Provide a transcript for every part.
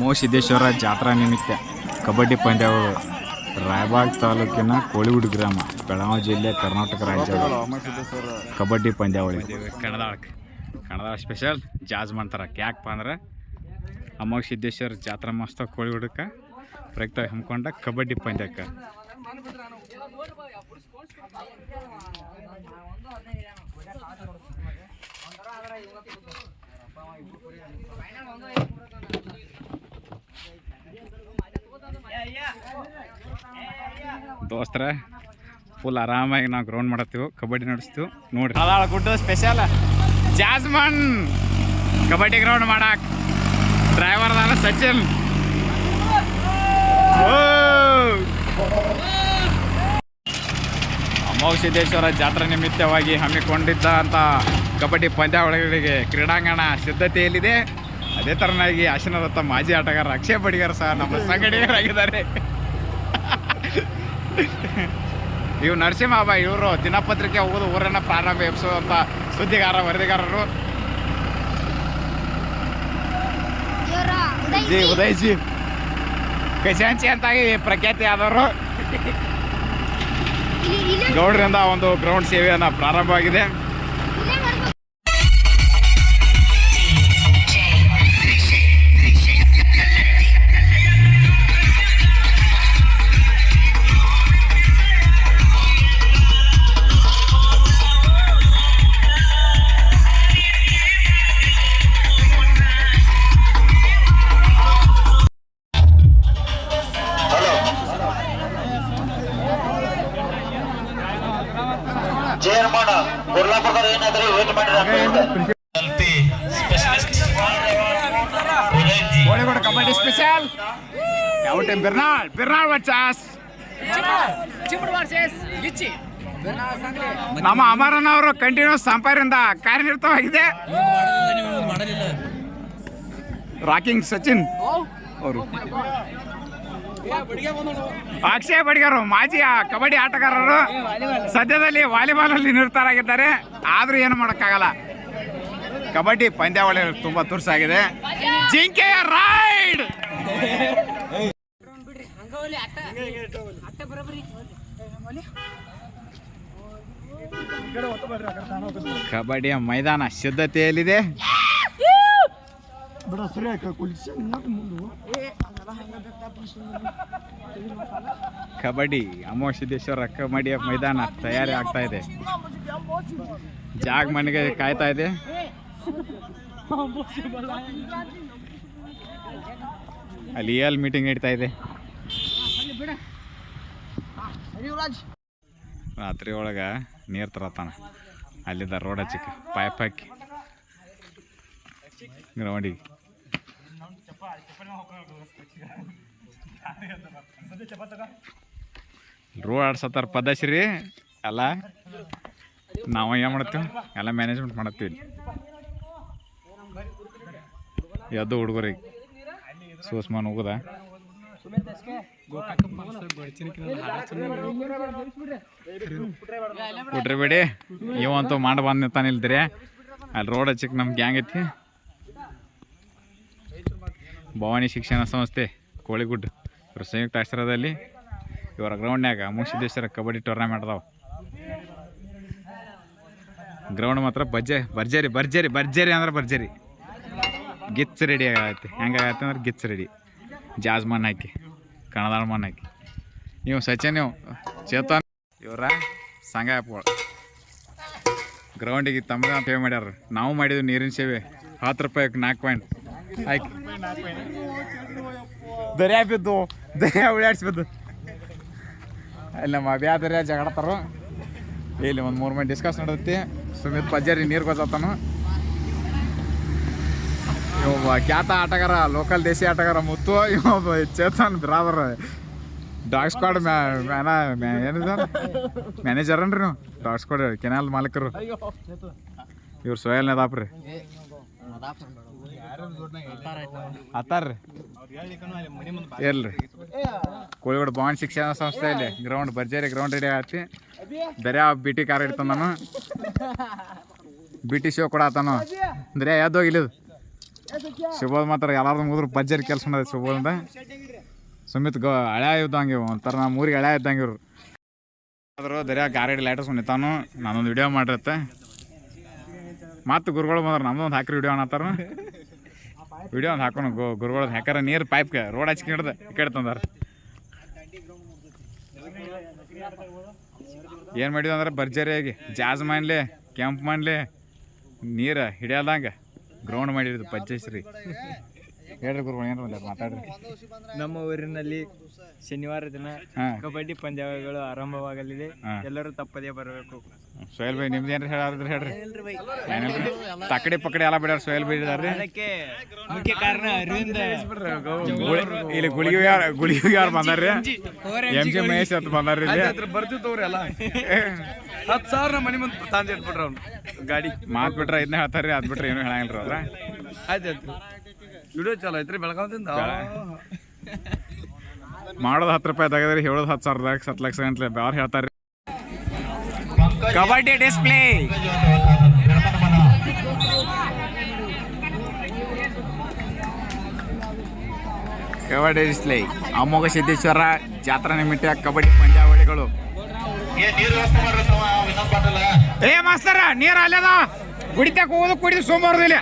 ಮೋಸಿದ್ದೇಶ್ವರ ಜಾತ್ರಾ ನಿಮಿತ್ತ ಕಬಡ್ಡಿ ಪಂದ್ಯಗಳು ರಾಯಬಾಗ್ ತಾಲೂಕಿನ ಕೋಳಿಗುಡ್ ಗ್ರಾಮ, ಬೆಳಗಾವಿ ಜಿಲ್ಲೆ ಕರ್ನಾಟಕ ರಾಜ್ಯ ಕಬಡ್ಡಿ ಪಂದ್ಯಾವಳಿ. ಕನ್ನಡ ಕನ್ನಡ ಸ್ಪೆಷಲ್ ಜಾಜ್ ಮಾಡ್ತಾರೆ. ಯಾಕಪ್ಪ ಅಂದ್ರೆ ಅಮೋಘ ಸಿದ್ದೇಶ್ವರ ಜಾತ್ರಾ ಮಸ್ತ ಕೋಳಿಗುಡಕ್ಕೆ. ಪ್ರಯುಕ್ತ ಹಮ್ಮಿಕೊಂಡ ಕಬಡ್ಡಿ ಪಂದ್ಯಕ್ಕೆ. ದೋಸ್ತರ ಫುಲ್ ಆರಾಮಾಗಿ ನಾವು ಗ್ರೌಂಡ್ ಮಾಡತ್ತೀವಿ, ಕಬಡ್ಡಿ ನಡೆಸ್ತೀವಿ. ನೋಡ್ರಿ. ಹಲಾಳ ಗುಡ್ಡ ಸ್ಪೆಷಲ್ ಜಾಸ್ಮನ್, ಕಬಡ್ಡಿ ಗ್ರೌಂಡ್ ಮಾಡಕ್. ಡ್ರೈವರ್ ಅದಾನ ಸಚಿನ್. ಅಮೋಘ ಸಿದ್ದೇಶ್ವರ ಜಾತ್ರಾ ನಿಮಿತ್ತವಾಗಿ ಹಮ್ಮಿಕೊಂಡಿದ್ದ ಅಂತ ಕಬಡ್ಡಿ ಪಂದ್ಯಾವಳಿಗಳಿಗೆ ಕ್ರೀಡಾಂಗಣ ಸಿದ್ಧತೆಯಲ್ಲಿದೆ. ಅದೇ ತರನಾಗಿ ಆಶೀನರಥ ಮಾಜಿ ಆಟಗಾರ ಅಕ್ಷಯ್ ಬಡಿಗರ್ ಸಹ ನಮ್ಮ ಸಂಘಟಕರಾಗಿದ್ದಾರೆ ಇವು ನರಸಿಂಹಬ ಇವರು ದಿನಪತ್ರಿಕೆ ಹೋಗೋದು ಊರನ್ನ ಪ್ರಾರಂಭ ಎಬ್ಸುವಂತ ಸುದ್ದಿಗಾರ ವರದಿಗಾರರು. ಜಿ ಉದಯ್ ಜಿ ಖಜಾಂಚಿ ಅಂತಾಗಿ ಪ್ರಖ್ಯಾತಿ ಆದವರು ಗೌಡರಿಂದ ಒಂದು ಗ್ರೌಂಡ್ ಸೇವೆಯನ್ನು ಪ್ರಾರಂಭವಾಗಿದೆ. ಯಾವ ಟೈಮ್? ಬಿರ್ನಾಳ್ ಬಿರ್ನಾಳ್ ಬಚ್ಚಾಸ್ ನಮ್ಮ ಅಮರನ್ ಅವರು ಕಂಟಿನ್ಯೂಸ್ ಸಂಪಾರಿಂದ ಕಾರ್ಯನಿರತವಾಗಿದೆ. ರಾಕಿಂಗ್ ಸಚಿನ್ ಅವರು. ಅಕ್ಷಯ್ ಬಡಿಗರು, ಮಾಜಿ ಕಬಡ್ಡಿ ಆಟಗಾರರು ಸದ್ಯದಲ್ಲಿ ವಾಲಿಬಾಲ್ ಅಲ್ಲಿ ನಿರತರಾಗಿದ್ದಾರೆ. ಆದ್ರೂ ಏನು ಮಾಡೋಕ್ಕಾಗಲ್ಲ. ಕಬಡ್ಡಿ ಪಂದ್ಯಾವಳಿ ತುಂಬಾ ತುರ್ಸಾಗಿದೆ. ಜಿಂಕೆಯ ರೈಡ್ ಕಬಡ್ಡಿಯ ಮೈದಾನ ಸಿದ್ಧತೆಯಲ್ಲಿದೆ ಕಬಡ್ಡಿ ಅಮೋ ಸಿದ್ದೇಶ್ವರ ಕಬಡ್ಡಿಯ ಮೈದಾನ ತಯಾರಿ ಆಗ್ತಾ ಇದೆ. ಜಾಗ ಮನೆಗೆ ಕಾಯ್ತಾ ಇದೆ. ಅಲ್ಲಿ ಎಲ್ಲಿ ಮೀಟಿಂಗ್ ನಡೀತಾ ಇದೆ. ರಾತ್ರಿ ಒಳಗ ನೀರು ತರತಾನ ಅಲ್ಲಿದ್ದ ರೋಡ್ ಚಿಕ್ಕ ಪೈಪ್ ಹಾಕಿ. ಗ್ರೌಂಡಿಗೆ. ರೋಡ್ ಆಡ್ಸತ್ತಾರ ಪದಶ್ರೀ ಎಲ್ಲ ನಾವು ಏನು ಮಾಡ್ತೀವಿ? ಎಲ್ಲ ಮ್ಯಾನೇಜ್ಮೆಂಟ್ ಮಾಡತ್ತೀವಿ ಎದ್ದು ಹುಡುಗರಿಗೆ. ಸೂಸ್ಮಾನ್ ಹೋಗುದ? ಕೊಟ್ರಿ ಬಿಡಿ. ಇವಂತೂ ಮಾಡಿ ಬಂದ ಇಲ್ದ್ರಿ. ಅಲ್ಲಿ ರೋಡ್ ಹಚ್ಚಿಕ್ ನಮ್ಮ ಗ್ಯಾಂಗ್ ಐತಿ. ಭವಾನಿ ಶಿಕ್ಷಣ ಸಂಸ್ಥೆ ಕೋಳಿಗುಡ್ ಇವ್ರ ಸಂಯುಕ್ತ ಆಶ್ರಯದಲ್ಲಿ ಇವರ ಗ್ರೌಂಡ್ನ್ಯಾಗ ಮುಗಿಸಿದ್ದೇಶ್ವರ ಕಬಡ್ಡಿ ಟೂರ್ನಮೆಂಟ್ ಅದಾವ. ಗ್ರೌಂಡ್ ಮಾತ್ರ ಬಜ್ಜೆ ಭರ್ಜರಿ ಭರ್ಜರಿ ಭರ್ಜರಿ ಅಂದ್ರೆ ಭರ್ಜರಿ. ಗಿಚ್ ರೆಡಿ ಆಗತ್ತೆ. ಹೆಂಗಾಗತ್ತೆ ಅಂದ್ರೆ ಗಿಚ್ ರೆಡಿ ಜಾಜ್ ಮಣ್ಣು ಹಾಕಿ, ಕಣದಾಳ ಮಣ್ಣು ಹಾಕಿ. ನೀವು ಸಚಿನ್ ನೀವು ಚೇತನ್, ಇವರ ಸಂಘ ಆ್ಯಪ್ಗಳು ಗ್ರೌಂಡಿಗೆ ತಮ್ಮದ ಪೇ ಮಾಡ್ಯಾರ. ನಾವು ಮಾಡಿದ್ವಿ ನೀರಿನ ಸೇವೆ. ಹತ್ತು ರೂಪಾಯಿ ನಾಲ್ಕು ಪಾಯಿಂಟ್ ಆಯ್ಕೆ ದರ್ಯಾ ಬಿದ್ದು ದರ್ಯಾ ಉಳಾಡ್ಸ್ಬಿದ್ದು ಅಲ್ಲಿ ನಮ್ಮ ಅಬ್ಯಾ ದರ್ಯಾ ಇಲ್ಲಿ ಒಂದು ಮೂರು ಮಂದಿ ಡಿಸ್ಕಸ್ ನಡೆದೈತಿ. ಸುಮಿತ್ ಪಜ್ಜಾರಿ ನೀರು ಗೊತ್ತಾತನು. ಖ್ಯಾತ ಆಟಗಾರ ಲೋಕಲ್ ದೇಸಿ ಆಟಗಾರ ಮುತ್ತು ಒಬ್ಬ Chetan brother dog squad manager ಅನ್ರಿ ನೀವು? ಡಾಗ್ ಸ್ಕ್ವಾಡ್ ಕೆನಾಲ್ ಮಾಲೀಕರು. ಇವ್ರು ಸೋಯಲ್ ನದಾಪ್ರಿ ಹತ್ತಾರ್ರಿ ಇರ್ಲಿ ಕೋಳಿಗೋಡು ಶಿಕ್ಷಣ ಶಿಕ್ಷಣ ಸಂಸ್ಥೆಯಲ್ಲಿ ಗ್ರೌಂಡ್ ಭರ್ಜರಿ ಗ್ರೌಂಡ್ ರೆಡಿ ಆಗತ್ತಿ ದರ್ಯಾ ಬಿ ಟಿ ಕಾರ್ ಇಡ್ತಾನ ನಾನು. ಬಿ ಟಿ ಶೋ ಕೊಡತ್ತಾನು ಅಂದ್ರೆ ಇಲ್ಲದು ಶುಭದ್ ಮಾತ್ರ ಎಲ್ಲಾರ್ದು ಮುಗಿದ್ರು ಬಜ್ಜರ್ ಕೆಲಸ ಮಾಡೋದು ಅಂತ ಸುಮಿತ್ ಗೋ ಹಳೆ ಇದ್ದಂಗೆ ಒಂಥರ ನಮ್ಮ ಊರಿಗೆ ಹಳೆ ಇದ್ದಂಗೆ ಇವರು. ಆದರೂ ದರ್ಯಾ ಗಾಡಿ ಲೈಟರ್ಸ್ ನಿಂತಾನು, ನಾನೊಂದು ವಿಡಿಯೋ ಮಾಡಿರತ್ತೆ. ಮತ್ತು ಗುರುಗಳು ಬಂದ್ರೆ ಒಂದು ಹಾಕ್ರಿ ವಿಡಿಯೋ ಅನ್ನತ್ತಾರ. ವಿಡಿಯೋ ಒಂದು ಹಾಕೋಣ ಗೋ ಗುರುಗಳದ್ದು ಹಾಕಾರ ನೀರು ಪೈಪ್ಗೆ ರೋಡ್ ಹಚ್ಚಿ ಈ ಕಡೆ ತಂದಾರ. ಏನು ಮಾಡಿದ್ವಿ ಅಂದ್ರೆ ಭರ್ಜರಿಯಾಗಿ, ಜಾಜ್ ಮಾಡ್ಲಿ, ಕೆಂಪು ಮಾಡ್ಲಿ, ನೀರು ಹಿಡಿಯಲ್ದಂಗೆ. ಗ್ರೌಂಡ್ ಮಾಡಿರೋದು ಪಚ್ಚೇಶ್ರಿ ಹೇಳ್ರಿ ಗುರುಗಳು ಮಾತಾಡ್ರಿ. ನಮ್ಮ ಊರಿನಲ್ಲಿ ಶನಿವಾರ ದಿನ ಹಾಂ. ಕಬಡ್ಡಿ ಪಂದ್ಯಾವಳಿಗಳು ಆರಂಭವಾಗಲಿದೆ. ಎಲ್ಲರೂ ತಪ್ಪದೇ ಬರಬೇಕು. ಸೋಯಲ್ ಬೈ ನಿಮ್ದು ಏನ್ರಿ ಹೇಳಾರಿದ್ರಿ ಹೇಳ್ರಿ. ಏನಿಲ್ರಿ ತಕ್ಕಡಿ ಪಕ್ಕಡಿ ಎಲ್ಲ ಬಿಡ್ಯಾರ ಸೋಯಲ್ ಬೈ ಇದಾರ್ರಿ. ಅದಕ್ಕೆ ಮುಖ್ಯ ಕಾರಣ ಅರವಿಂದ. ಗುಳಿ- ಇಲ್ಲಿ ಗುಳಿಗೆ ಯಾರು ಗುಳಿಗೆ ಯಾರು ಬಂದಾರ್ರಿ? ಎಂ ಜಿ ಮಹೇಶ್ ಅಂತ ಬಂದಾರ್ರಿ ಇಲ್ಲಿ. ಬರ್ತಿತ್ತವ್ರಿ ಎಲ್ಲ. ಹತ್ತು ಸಾವಿರ ಮನಿ ಮುಂದೆ ತಂದು ಇಟ್ಬಿಟ್ರ ಅವ್ನು ಗಾಡಿ. ಮಾತ್ ಬಿಟ್ರೆ ಇದನ್ನ ಹೇಳ್ತಾರ್ರಿ ಅದ್ ಬಿಟ್ರೆ ಏನು ಹೇಳಂಗಿಲ್ರಿ ಅವ್ರ. ಆಯ್ತು ಆಯ್ತು. ವಿಡಿಯೋ ಚಲೋ ಐತ್ರಿ ಬೆಳಗಾವದಿಂದ? ಮಾಡೋದು ಹತ್ತು ರೂಪಾಯಿ ತೆಗೆದ್ರಿ ಹೇಳೋದು ಹತ್ತು ಸಾವಿರದಾಗ ಹತ್ತು ಲಕ್ಷ ಗಂಟ್ಲೆ ಬಾರ್ ಹೇಳ್ತಾರೆ ಕಬಡ್ಡಿ ಡಿಸ್ಪ್ಲೇ ಕಬಡ್ಡಿ ಡಿಸ್ಪ್ಲೇ ಅಮೋಘ ಸಿದ್ದೇಶ್ವರ ಜಾತ್ರಾ ನಿಮಿತ್ತ ಕಬಡ್ಡಿ ಪಂದ್ಯಾವಳಿಗಳು. ಏ ನೀರು ವ್ಯವಸ್ಥೆ ಮಾಡ್ರಿ ತಮ್ಮ ವಿನೋದ್ ಪಾಟೀಲ ಏ ಮಾಸ್ತರ ನೀರು ಅಲ್ಲದ? ಕುಡಿತಾ ಹೋಗೋದು ಕುಡಿದು ಸೋಮವಾರದಿಲ್ಲ.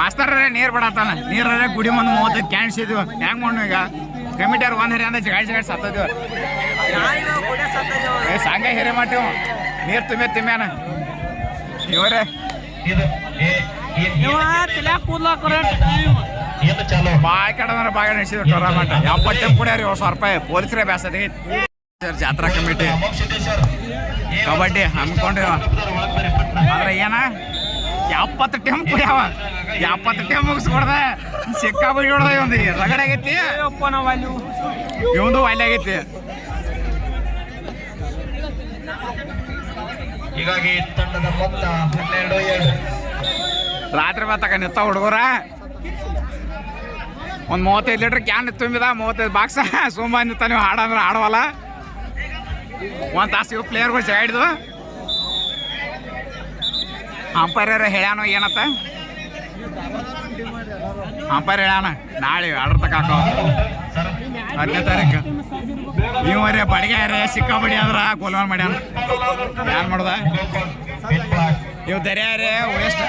ಮಾಸ್ತರ್ ನೀರು ಬಿಡತ್ತಾನ ನೀರಲ್ಲೇ ಗುಡಿ ಮುಂದೆ ಮೂವತ್ತೈದು ಕ್ಯಾನ್ಸ್ ಇದ್ವು. ಹೆಂಗ್ ಮಾಡು ಈಗ? ಕಮಿಟಿಯವ್ರು ಒಂದು ಹರಿ ಅಂದ ಗಾಡಿ ಗಾಡಿ ಸತ್ತದ್ವು. ಏ ಸಾಂಗ ಹಿರಿ ಮಾಡ್ತೀವಿ. ನೀರು ತುಂಬಿ ತಿಮ್ಮ್ಯಾನ ಇವರೇ. ಬಾಯ್ ಕಡದ್ರ ಬಾಗ ನಡೆಸಿದ್ರು ಟೂರ್ನಮೆಂಟ್ ಎಪ್ಪತ್ತೆ ಕುಡಿಯಾರಿ ಏಳು ಸಾವಿರ ರೂಪಾಯಿ. ಪೊಲೀಸರೇ ಬ್ಯಾಸದಿ. ಜಾತ್ರಾ ಕಮಿಟಿ. ಕಬಡ್ಡಿ ಹಮ್ಕೊಂಡ್ರಿ ಅಂದ್ರೆ ಬರ್ರಿ ಆದ್ರೆ ಏನ? ಎಪ್ಪತ್ತು ಟೈಮ್ ಕುಡಿಯವ ಎಪ್ಪತ್ತು ಟೈಮ್ ಮುಗಿಸ್ಕೊಡ್ದ ಸಿಕ್ಕಾಪಟ್ಟಿ ಹೊಡ್ದ ಇವಂದು. ರಗಡ ಆಗೈತಿ? ಇವಂದು ವಾಲ್ಯ ಆಗೈತಿ. ಹೀಗಾಗಿ ತಂಡದ ಮೊತ್ತ ಹನ್ನೆರಡು ರಾತ್ರಿ ಬತ್ತಕ ನಿತ್ತ ಹುಡುಗರ. ಒಂದು ಮೂವತ್ತೈದು ಲೀಟ್ರ್ ಕ್ಯಾನ್ ತುಂಬಿದ ಮೂವತ್ತೈದು ಬಾಕ್ಸ ಸುಮ್ಮನೆ ನಿಂತ ನೀವು ಹಾಡಂದ್ರೆ ಹಾಡವಲ್ಲ. ಒಂದು ತಾಸು ಪ್ಲೇಯರ್ಗಳು ಜಾಡಿದ್ವು ಅಂಪೈರ್ ಹೇಳ್ಯಾನು ಏನತ್ತ? ಅಂಪೈರ್ ಹೇಳ್ಯಾನ? ನಾಳೆ ಆರ್ಡರ್ ತಕ ಹತ್ತನೇ ತಾರೀಕು. ಇವರೇ ಬಡಿಗೆ ಸಿಕ್ಕಾಬಡಿ ಅಂದ್ರ ಗೋಲ್ಮಾಲ್ ಮಾಡ್ಯಾನ. ಏನ್ ಮಾಡ್ದ? ನೀವು ದರ್ಯಾರೇ ವೇಸ್ಟ್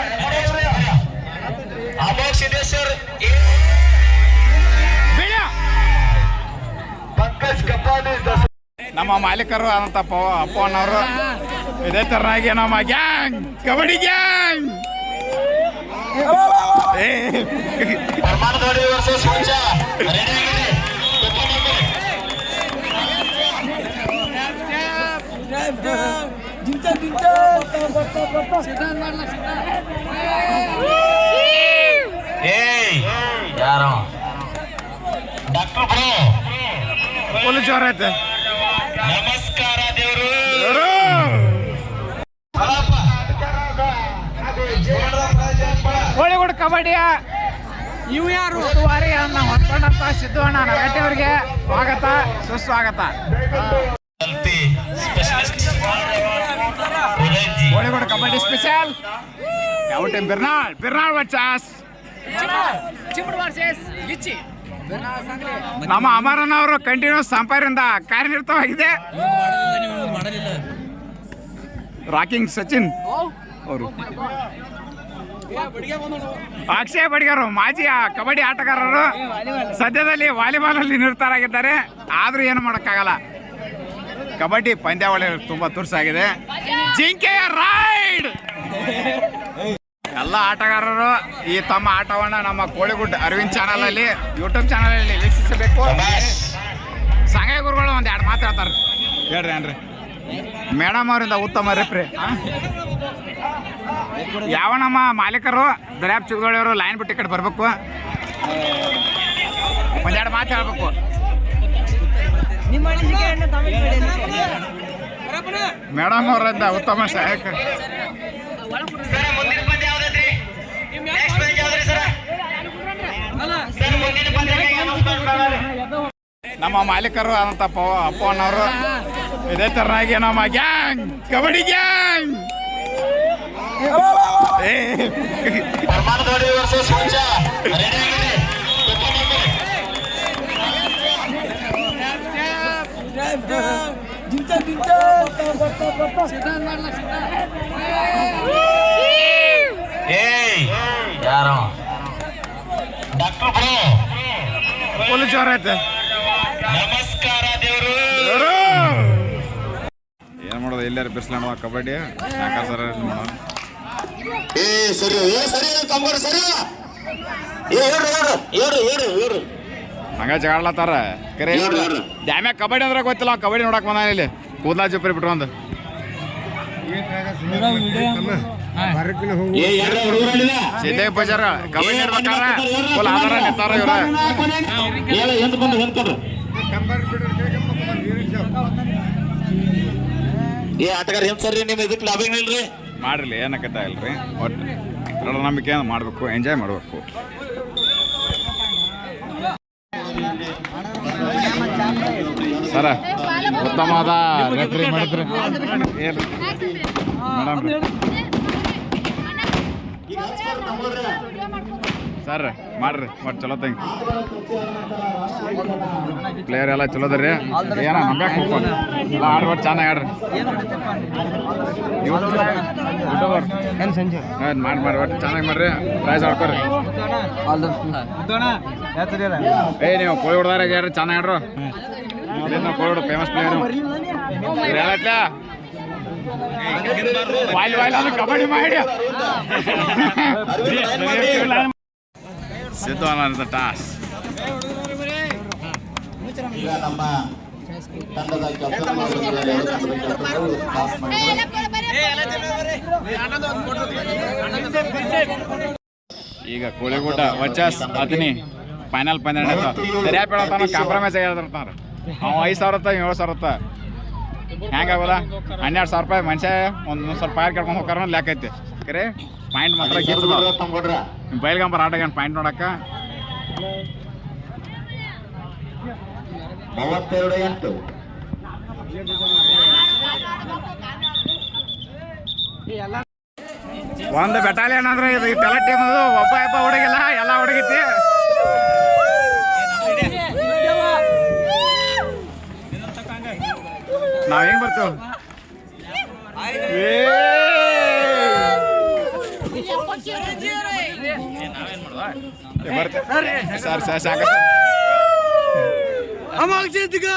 ನಮ್ಮ ಮಾಲೀಕರು ಆದಂತ ಅಪ್ಪ ಅಪ್ಪನವರು ಇದೇ ತರನಾಗಿ ನಮ್ಮ ಗ್ಯಾಂಗ್ ಕಬಡ್ಡಿ ಗ್ಯಾಂಗ್ ಏ ಪರಮಾನದವಾಡಿ ವರ್ಸಸ್ ಹುಂಚ ರೆಡಿ ಆಗಿದೆ ಏಯ್ ಯಾರು ಡಾಕ್ಟರ್ ಬ್ರೋ ಫುಲ್ ಜೋರ್ ಐತೆ ನಮಸ್ಕಾರ ಕಬಡ್ಡಿಯ ಇವು ಯಾರು? ಉಸ್ತುವಾರಿ ಅನ್ನ ಹೊಂದ್ಕೊಂಡಂತ ಸಿದ್ದು ಅಣ್ಣ ನಗಟ್ಟಿಯವರಿಗೆ ಸ್ವಾಗತ ಸುಸ್ವಾಗತ. ಕೋಳಿಗೋಡು ಕಬಡ್ಡಿ ಸ್ಪೆಷಲ್ ಯಾವ ಟೈಮ್ ಬಿರ್ನಾಳ್. ಬಿರ್ನಾಳ್ ಬಚ್ಚಾಸ್ ನಮ್ಮ ಅಮರನ್ ಅವರು ಕಂಟಿನ್ಯೂಸ್ ಸಂಪಾರಿಂದ ಕಾರ್ಯನಿರತವಾಗಿದೆ. ರಾಕಿಂಗ್ ಸಚಿನ್ ಅವರು. ಅಕ್ಷಯ್ ಬಡಿಗರು ಮಾಜಿ ಕಬಡ್ಡಿ ಆಟಗಾರರು ಸದ್ಯದಲ್ಲಿ ವಾಲಿಬಾಲ್ ಅಲ್ಲಿ ನಿರತರಾಗಿದ್ದಾರೆ. ಆದ್ರೂ ಏನು ಮಾಡೋಕ್ಕಾಗಲ್ಲ. ಕಬಡ್ಡಿ ಪಂದ್ಯಾವಳಿ ತುಂಬಾ ತುರ್ಸಾಗಿದೆ. ಜಿಂಕೆಯ ರೈಡ್! ಎಲ್ಲ ಆಟಗಾರರು ಈ ತಮ್ಮ ಆಟವನ್ನ ನಮ್ಮ ಕೋಳಿಗುಡ್ ಅರವಿಂದ್ ಚಾನಲ್ ಅಲ್ಲಿ ಯೂಟ್ಯೂಬ್ ಚಾನಲ್ ಅಲ್ಲಿ ವೀಕ್ಷಿಸಬೇಕು ಸಂಘ ಗುರುಗಳು ಒಂದ್ ಎರಡು ಮಾತು ಹೇಳ್ತಾರೆ. ಹೇಳ್ರಿ ಏನ್ರಿ ಮೇಡಮ್ ಅವರಿಂದ ಉತ್ತಮ ರಿಪ್ರಿ ಯಾವ ನಮ್ಮ ಮಾಲೀಕರು, ದರ್ಯಾಪ್ ಚಿಗೋಳಿಯವರು ಲೈನ್ ಬಿಟ್ಟು ಟಿಕೆಟ್ ಬರ್ಬೇಕು. ಒಂದೆರಡು ಮಾತು ಹೇಳ್ಬೇಕು. ಮೇಡಮ್ ಅವರಿಂದ ಉತ್ತಮ ಸಹಾಯಕ. ನಮ್ಮ ಮಾಲೀಕರು ಆದಂತ ಅಪ್ಪ ಅಪ್ಪನವರು ಇದೇ ತರನಾಗಿ ನಮ್ಮ ಗ್ಯಾಂಗ್! ಕಬಡ್ಡಿ ಗ್ಯಾಂಗ್! ಯಾರು? ಡಾಕ್ಟರ್ ಪೊಲೀಸ್ ಐತೆ. ನಮಸ್ಕಾರ. ಮಾಡೋದು ಎಲ್ಲಾರು ಬಿರ್ಸ್ಲಾಣ ಕಬಡ್ಡಿ ಸಾಕಾರ ಸರ್ ಮಾಡೋದು ಏ ಸರಿ ಏ ಸರಿ ಕಮ್ಗಾರ ಸರಿ ಏ ಹೇಳ್ರಿ ಹೇಳ್ರಿ ಹೇಳ್ರಿ ಹೇಳ್ರಿ ಹೇಳ್ರಿ ಹಂಗ ಜಗಳತ್ತಾರ ಕರೆ. ಡ್ಯಾಮ್ಯಾಗ ಕಬಡ್ಡಿ ಅಂದ್ರೆ ಗೊತ್ತಿಲ್ಲ ಕಬಡ್ಡಿ ನೋಡಕ್ ಬಂದ ಇಲ್ಲಿ ಕೂದಲ ಜುಪ್ರಿ ಬಿಟ್ರು ಒಂದು ಸಿದ್ದೇ ಬಜಾರ ಕಬಡ್ಡಿ ಆಡ್ಬೇಕಾರ ಫುಲ್ ಆಧಾರ ನಿಂತಾರ ಇವ್ರ ಏ, ಆಟಗಾರ ಹೆಂಗ್ ಸರ್ ನಿಮ್ ಇದಕ್ಕೆ ಲಾಭ ಇಲ್ರಿ? ಮಾಡ್ರಿ ಏನಕ್ಕತ್ತ ಇಲ್ರಿ? ಒಟ್ಟು ನಂಬಿಕೆ ಮಾಡಬೇಕು ಎಂಜಾಯ್ ಮಾಡಬೇಕು. ಸರ, ಉತ್ತಮವಾದ ರೆಫ್ರಿ ಮಾಡಿದ್ರಿ ಮೇಡಮ್ ಸರ್ ಮಾಡ್ರಿ, ಒಟ್ಟು ಚಲೋ ತಂಗಿ. ಪ್ಲೇಯರ್ ಎಲ್ಲ ಚಲೋ ಅದ ರೀ ಏನ ನಂಬ್ಯಾಕ ಹೋಗ್ಬೋದು ಎಲ್ಲ ಆಡ್ಬಿಟ್ಟು ಚೆನ್ನಾಗಿ ಆಡ್ರಿ. ಸಂಜೆ? ಮಾಡಿ ಮಾಡಿ ಒಟ್ಟು ಚೆನ್ನಾಗಿ ಮಾಡ್ರಿ. ಪ್ರೈಸ್ ಆಡ್ಕೊರಿ ಏ ನೀವು ಕೋಳಿ ಹೊಡ್ದಾರ ಚೆನ್ನಾಗಿ ಆಡ್ರು? ಇಲ್ಲಿಂದ ಕೋಳಿ ಹೊಡ್ ಫೇಮಸ್ ಪ್ಲೇಯರ್ ವಾಯ್ಲ್ ವಾಯ್ಲ್ ಅದು ಕಬಡ್ಡಿ ಮಾಡಿ. ಸಿದ್ಧ ಟಾಸ್. ಈಗ ನಮ್ಮ ತಂಡದ ಕೆಲಸ ಮಾಡಿದ್ರು ಪಾಸ್ ಮಾಡಿದ್ರು ಈಗ ಕೋಳಿಗೂಟ ವಚಸ್ ಅದಿನಿ ಫೈನಲ್ ಪಂದ್ಯ ಸರಿಯಾಗಿ ಹೇಳತ್ತಾನ ಕಾಂಪ್ರಮೈಸ್ ಆಗಿರ್ತಾರ ಅವ ಐದು ಸಾವಿರ ಏಳು ಸಾವಿರ ಹೆಂಗಾಗೋದ ಹನ್ನೆರಡು ಸಾವಿರ ರೂಪಾಯಿ ಮನುಷ್ಯ ಒಂದು ಸ್ವಲ್ಪ ಪಾಯರ್ ಕಟ್ಕೊಂಡು ಹೋಗಾರ ಲೆಕ್ಕ ಐತಿ. ಕರೆ ಪಾಯಿಂಟ್ ಮಾತ್ರ ಬಯಲ್ಗಂಬರ್ ತಮ್ಗೊಡ್ರ ಬೈಲ್ಗಂಬರ್ ಆಟ ಪಾಯಿಂಟ್ ನೋಡಕ್ಕ? ಮೂವತ್ತೆರಡು ಎಂಟು. ಒಂದು ಬೆಟಾಲಿಯನ್ ಅಂದ್ರೆ ಇದು ಇಟ್ಟೆಲ್ಲ ಟೀಮ್ ಒಬ್ಬ ಒಬ್ಬ ಹುಡುಗಿಲ್ಲ, ಎಲ್ಲ ಹುಡುಗಿತಿ. ನಾವ್ ಹೆಂಗ್ ಬರ್ತೇವೆ? ಬರ್ತೀವಿ. ಸರ್ ಸರ್ ಸಾಕ అమాక్ చేతిగా